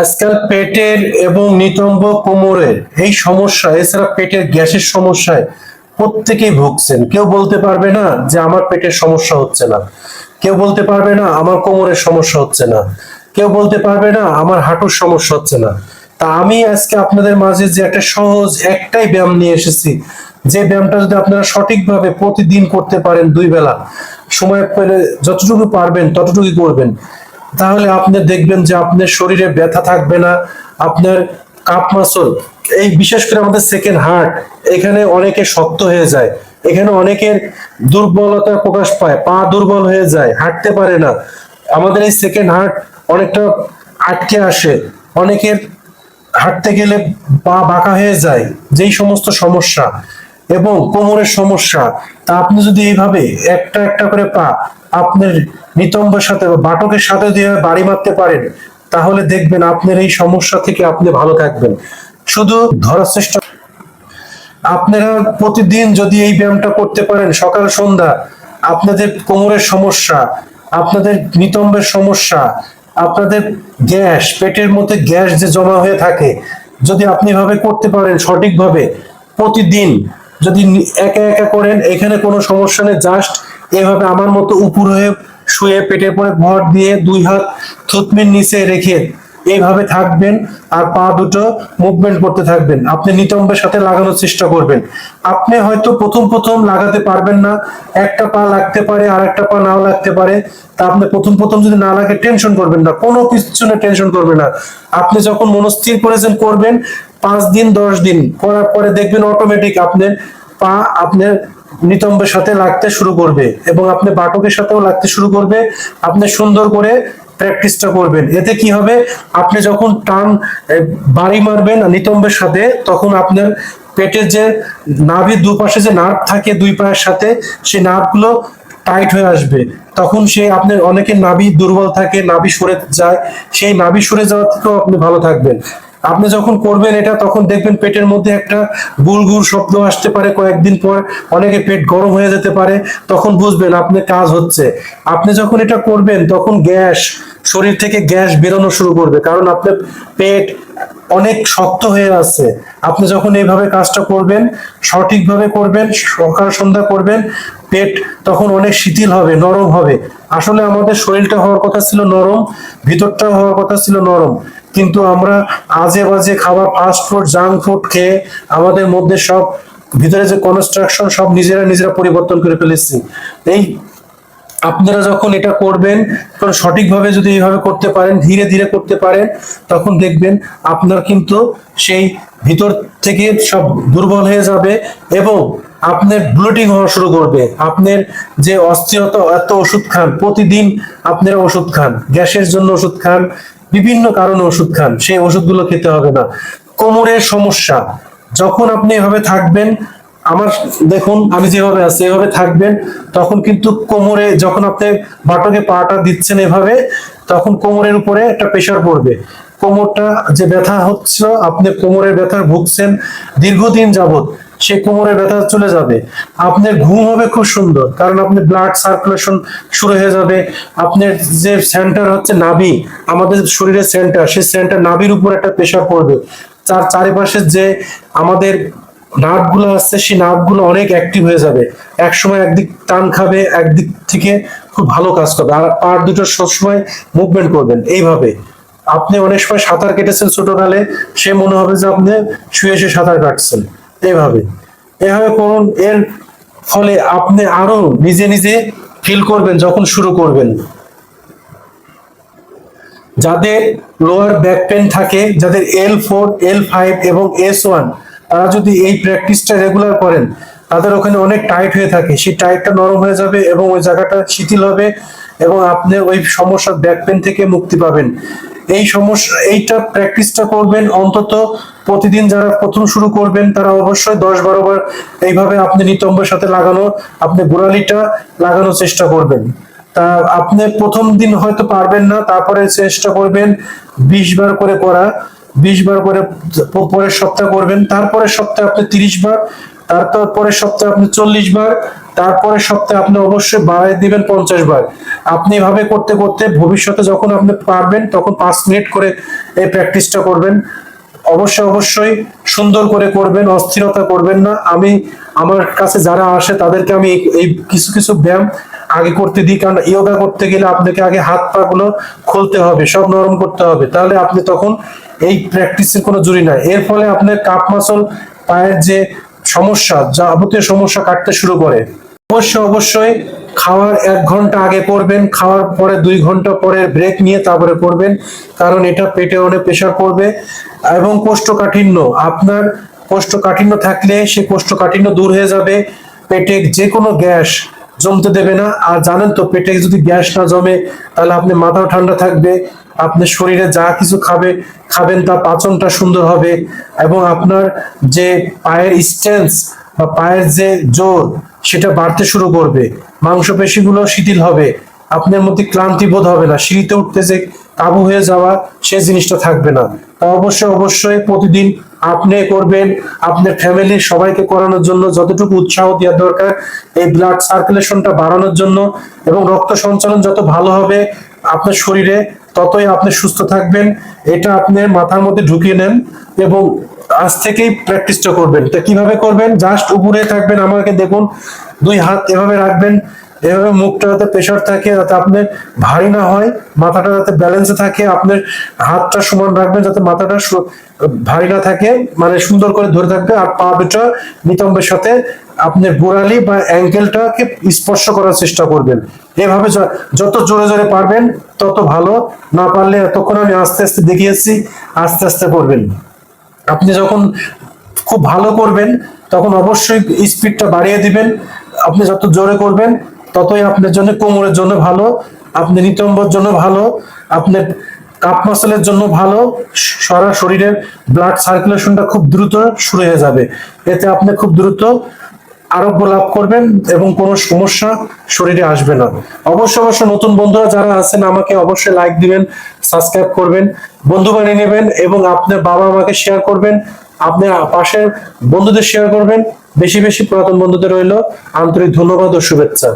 আজকাল পেটের এবং নিতম্ব কোমরের এই সমস্যা, এছাড়া পেটের গ্যাসের সমস্যায় প্রত্যেকেই ভুগছেন। কেউ বলতে পারবে না যে আমার পেটের সমস্যা হচ্ছে না। কেউ বলতে পারবে না আমার কোমরের সমস্যা হচ্ছে না। কেউ বলতে পারবে না আমার হাঁটুর সমস্যা হচ্ছে না। তা আমি আজকে আপনাদের মাঝে যে একটা সহজ একটাই ব্যায়াম নিয়ে এসেছি, যে ব্যায়ামটা যদি আপনারা সঠিকভাবে প্রতিদিন করতে পারেন দুই বেলা, সময় পেলে যতটুকু পারবেন ততটুকু করবেন। তাহলে আপনি দেখবেন যে আপনার শরীরে ব্যথা থাকবে না, আপনার কাপ মাসল, এই বিশেষ করে আমাদের সেকেন্ড হার্ট এখানে অনেকে শক্ত হয়ে যায়, এখানে অনেকের দুর্বলতা প্রকাশ পায়, পা দুর্বল হয়ে যায়, হাঁটতে পারে না। আমাদের এই সেকেন্ড হার্ট অনেকটা আটকে আসে, অনেকের হাঁটতে গেলে পা বাঁকা হয়ে যায়, যেই সমস্ত সমস্যা। এবং কোমরের সমস্যা, তা আপনি যদি এইভাবে একটা একটা করে পা আপনার নিতম্বের সাথে বা বাটকের সাথে দিয়ে বাড়ি মারতে পারেন, তাহলে দেখবেন আপনার এই সমস্যা থেকে আপনি ভালো থাকবেন। শুধু ধরার চেষ্টা আপনারা প্রতিদিন যদি এই ব্যায়ামটা করতে পারেন, সকাল, সন্ধ্যা, আপনাদের কোমরের সমস্যা, আপনাদের নিতম্বের সমস্যা, আপনাদের গ্যাস, পেটের মধ্যে গ্যাস যে জমা হয়ে থাকে, যদি আপনি ভাবে করতে পারেন সঠিকভাবে, প্রতিদিন যদি একা একা করেন, এখানে কোনো সমস্যা নেই, জাস্ট এভাবে আমার মতো উপর হয়ে শুয়ে পেটের পরে ভর দিয়ে দুই হাত থুতমির নিচে রেখে এইভাবে থাকবেন আর পা দুটো মুভমেন্ট করতে থাকবেন। আপনি নিতম্বের সাথে লাগানোর চেষ্টা করবেন। আপনি হয়তো প্রথম প্রথম লাগাতে পারবেন না। একটা পা লাগতে পারে আর একটা পা নাও লাগতে পারে। তা আপনি প্রথম প্রথম যদি না লাগে টেনশন করবেন না। কোনো কিছু না টেনশন করবেন না। আপনি যখন মনস্থির করেছেন, করবেন। পাঁচ দিন, দশ দিন করার পরে দেখবেন অটোমেটিক আপনার পা আপনার নিতম্বের সাথে লাগতে শুরু করবে এবং আপনি বাটকের সাথেও লাগতে শুরু করবে। আপনি সুন্দর করে প্র্যাকটিসটা করবেন। এতে কি হবে? আপনি যখন টান বাড়ি মারবেন নিতম্বের সাথে, তখন আপনার পেটের যে নাভির দুপাশে যে নার্ভ থাকে দুই পায়ের সাথে, সেই নার্ভগুলো টাইট হয়ে আসবে। তখন সে আপনার অনেকের নাভি দুর্বল থাকে, নাভি সরে যায়, সেই নাভি সরে যাওয়া থেকেও আপনি ভালো থাকবেন। আপনি যখন করবেন এটা, তখন দেখবেন পেটের মধ্যে একটা গুড়গুড় শব্দ আসতে পারে কয়েকদিন পর, অনেকে পেট গরম হয়ে যেতে পারে, তখন বুঝবেন আপনার কাজ হচ্ছে। আপনি যখন এটা করবেন, তখন গ্যাস, শরীর থেকে গ্যাস বেরোনো শুরু করবে, কারণ আপনার পেট অনেক শক্ত হয়ে আছে। আপনি যখন এইভাবে কাজটা করবেন, সঠিকভাবে করবেন, সকাল সন্ধ্যা করবেন, পেট তখন অনেক শিথিল হবে, নরম হবে। আসলে আমাদের শরীরটা হওয়ার কথা ছিল নরম ভিতরটা হওয়ার কথা ছিল নরম। কিন্তু আমরা আজে বাজে খাবার ফাস্ট ফুড জাঙ্ক ফুড খেয়ে আমাদের মধ্যে সব, ভিতরে যে কনস্ট্রাকশন সব নিজেরা নিজেরা পরিবর্তন করে ফেলেছি। এই আপনারা যখন এটা করবেন, তখন সঠিকভাবে যদি এইভাবে করতে পারেন, ধীরে ধীরে করতে পারেন, তখন দেখবেন আপনার কিন্তু সেই ভিতর থেকে সব দুর্বল হয়ে যাবে এবং আপনার ব্লুটিং হওয়া শুরু করবে। আপনার যে অস্থিরতা, এত ওষুধ খান, প্রতিদিন আপনারা ওষুধ খান, গ্যাসের জন্য ওষুধ খান বিভিন্ন কারণে ওষুধ খান, সেই ওষুধগুলো খেতে হবে না। কোমরের সমস্যা, যখন আপনি এভাবে থাকবেন, আমার দেখুন, আমি যেভাবে আছি, এভাবে থাকবেন, তখন কিন্তু কোমরে যখন আপনি বাটকে পাটা দিচ্ছেন এভাবে, তখন কোমরের উপরে একটা প্রেশার পড়বে। কোমরটা যে ব্যথা হচ্ছে আপনি কোমরের ব্যথা ভুগছেন দীর্ঘদিন যাবত সে কোমরে ব্যথা চলে যাবে। আপনার ঘুম হবে খুব সুন্দর, কারণ আপনি ব্লাড সার্কুলেশন শুরু হয়ে যাবে। আপনার যে সেন্টার হচ্ছে নাভি, আমাদের শরীরের সেন্টার সেই সেন্টার নাভির উপর একটা প্রেশার পড়বে। তার চারিপাশে যে আমাদের নার্ভগুলো আসছে, সেই নার্ভগুলো অনেক অ্যাক্টিভ হয়ে যাবে। এক সময় একদিক টান খাবে, একদিক থেকে খুব ভালো কাজ করবে। আর পার দুটো সবসময় মুভমেন্ট করবেন, এইভাবে। আপনি অনেক সময় সাঁতার কেটেছেন ছোটকালে, সে মনে হবে যে আপনি শুয়ে শুয়ে সাঁতার কাটছেন। এইভাবে এভাবে করুন, এর ফলে আপনি আরও নিজে নিজে ফিল করবেন, যখন শুরু করবেন। যাদের লোয়ার ব্যাক পেন থাকে, যাদের এল ফোর এল ফাইভ এবং এস ওয়ান তারা যদি এই প্র্যাকটিসটা রেগুলার করেন, তাদের ওখানে অনেক টাইট হয়ে থাকে। সেই টাইটটা নরম হয়ে যাবে এবং ওই জায়গাটা শিথিল হবে। এবং আপনি ওই সমস্যার ব্যাক পেন থেকে মুক্তি পাবেন। এই সমস্যা, এইটা প্র্যাকটিসটা করবেন অন্তত প্রতিদিন যারা প্রথম শুরু করবেন, তারা অবশ্যই দশ বারো বার এইভাবে আপনি নিতম্বের সাথে লাগানো, আপনি গোড়ালিটা লাগানোর চেষ্টা করবেন। তা আপনি প্রথম দিন হয়তো পারবেন না, তারপরে চেষ্টা করবেন বিশ বার করে করা, বিশ বার করে পরের সপ্তাহ করবেন, তারপরের সপ্তাহে আপনি তিরিশ বার তারপর পরের সপ্তাহে আপনি চল্লিশ বার তারপরে সপ্তাহে আপনি অবশ্যই বাড়াই দিবেন পঞ্চাশ বার। আপনি এভাবে করতে করতে ভবিষ্যতে যখন আপনি পারবেন, তখন পাঁচ মিনিট করে এই প্র্যাকটিসটা করবেন। অবশ্যই অবশ্যই সুন্দর করে করবেন, অস্থিরতা করবেন না। আমি, আমার কাছে যারা আসে, তাদেরকে আমি এই- এই কিছু কিছু ব্যায়াম আগে করতে দিই, কারণ ইয়োগা করতে গেলে আপনাকে আগে হাত পা গুলো খুলতে হবে, সব নরম করতে হবে। তাহলে আপনি তখন এই প্র্যাকটিসের কোনো জুড়ি নাই। এর ফলে আপনার কাপ মাসল, পায়ের যে সমস্যা, যাবতীয় সমস্যা কাটতে শুরু করে। অবশ্যই অবশ্যই খাওয়ার এক ঘণ্টা আগে করবেন, খাওয়ার পরে দুই ঘণ্টা পরে ব্রেক নিয়ে তারপরে করবেন, কারণ এটা পেটে অনেক প্রেশার পড়বে এবং কোষ্ঠকাঠিন্য, আপনার কোষ্ঠকাঠিন্য থাকলে সে কোষ্ঠকাঠিন্য দূর হয়ে যাবে, পেটে যে কোনো গ্যাস জমতে দেবে না। আর জানেন তো, পেটে যদি গ্যাস না জমে, তাহলে আপনি মাথাও ঠান্ডা থাকবে আপনার শরীরে যা কিছু খাবে, খাবেন তা পাচনটা সুন্দর হবে এবং আপনার যে পায়ের স্ট্রেন্থ বা পায়ের যে জোর, সেটা বাড়তে শুরু করবে। মাংসপেশিগুলো শিথিল হবে। আপনার মধ্যে ক্লান্তি বোধ হবে না। সিঁড়িতে উঠতে যে কাবু হয়ে যাওয়া, সে জিনিসটা থাকবে না। তা অবশ্যই অবশ্যই প্রতিদিন আপনি করবেন। আপনার ফ্যামিলির সবাইকে করানোর জন্য যতটুকু উৎসাহ দেওয়া দরকার, এই ব্লাড সার্কুলেশনটা বাড়ানোর জন্য এবং রক্ত সঞ্চালন যত ভালো হবে, আপনার শরীরে ততই আপনি সুস্থ থাকবেন, এটা আপনি মাথার মধ্যে ঢুকিয়ে নেন এবং আজ থেকেই প্র্যাকটিসটা করবেন। তা কীভাবে করবেন? জাস্ট উপরে থাকবেন, আমাকে দেখুন, দুই হাত এভাবে রাখবেন, এভাবে মুখটা যাতে প্রেশার থাকে, যাতে আপনার ভারী না হয়, মাথাটা যাতে ব্যালেন্সে থাকে আপনার হাতটা সমান রাখবেন যাতে মাথাটা ভারী না থাকে মানে সুন্দর করে ধরে থাকবে, আর পা দুটো নিতম্বের সাথে আপনার গোড়ালি বা অ্যাঙ্কেলটাকে স্পর্শ করার চেষ্টা করবেন। এভাবে যত জোরে জোরে পারবেন, তত ভালো। না পারলে এতক্ষণ আমি আস্তে আস্তে দেখিয়েছি, আস্তে আস্তে করবেন। আপনি যখন খুব ভালো করবেন, তখন অবশ্যই স্পিডটা বাড়িয়ে দিবেন। আপনি যত জোরে করবেন, ততই আপনার জন্য কোমরের জন্য ভালো আপনি নিতম্বর জন্য ভালো, আপনার কাপ মাসেলের জন্য ভালো, সারা শরীরের ব্লাড সার্কুলেশনটা খুব দ্রুত শুরু হয়ে যাবে। এতে আপনি খুব দ্রুত আরোগ্য লাভ করবেন এবং কোনো সমস্যা শরীরে আসবে না। অবশ্যই অবশ্য নতুন বন্ধুরা যারা আছেন, আমাকে অবশ্যই লাইক দিবেন সাবস্ক্রাইব করবেন, বন্ধু বানিয়ে নেবেন এবং আপনার বাবা মাকে শেয়ার করবেন, আপনার পাশের বন্ধুদের শেয়ার করবেন। বেশি বেশি পুরাতন বন্ধুদের রইল। আন্তরিক ধন্যবাদ ও শুভেচ্ছা।